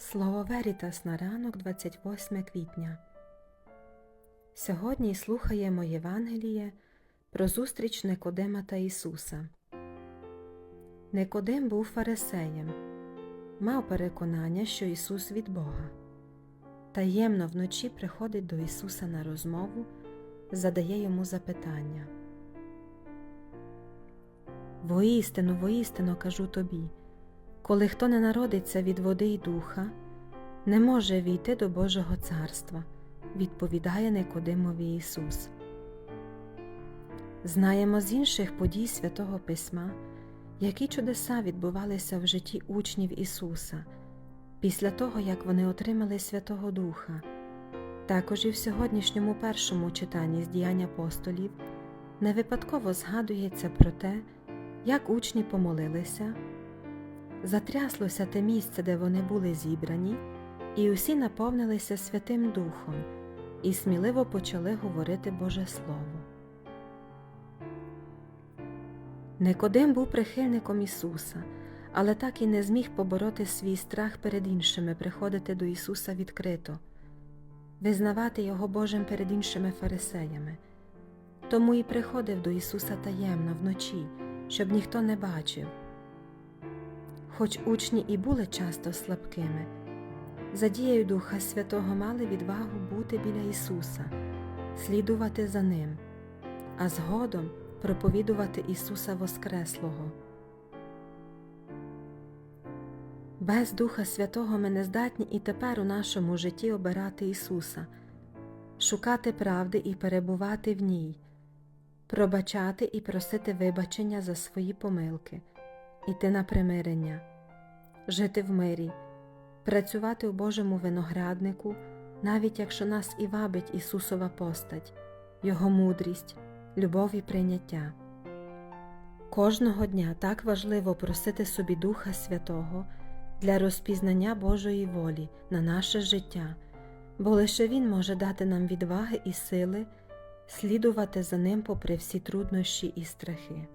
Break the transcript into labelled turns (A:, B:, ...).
A: Слово Верітас на ранок 28 квітня. Сьогодні слухаємо Євангеліє про зустріч Никодима та Ісуса. Никодим був фарисеєм, мав переконання, що Ісус від Бога. Таємно вночі приходить до Ісуса на розмову, задає йому запитання. Воістину, воістину кажу тобі, коли хто не народиться від води й духа, не може війти до Божого царства, відповідає Никодимові Ісус. Знаємо з інших подій Святого Письма, які чудеса відбувалися в житті учнів Ісуса після того, як вони отримали Святого Духа. Також і в сьогоднішньому першому читанні з діянь апостолів не випадково згадується про те, як учні помолилися, затряслося те місце, де вони були зібрані, і усі наповнилися Святим Духом і сміливо почали говорити Боже Слово. Никодим був прихильником Ісуса, але так і не зміг побороти свій страх перед іншими приходити до Ісуса відкрито, визнавати Його Божим перед іншими фарисеями. Тому і приходив до Ісуса таємно вночі, щоб ніхто не бачив. Хоч учні і були часто слабкими, за дією Духа Святого мали відвагу бути біля Ісуса, слідувати за Ним, а згодом проповідувати Ісуса Воскреслого. Без Духа Святого ми не здатні і тепер у нашому житті обирати Ісуса, шукати правди і перебувати в ній, пробачати і просити вибачення за свої помилки, іти на примирення, жити в мирі, працювати у Божому винограднику, навіть якщо нас і вабить Ісусова постать, Його мудрість, любов і прийняття. Кожного дня так важливо просити собі Духа Святого для розпізнання Божої волі на наше життя, бо лише Він може дати нам відваги і сили слідувати за ним попри всі труднощі і страхи.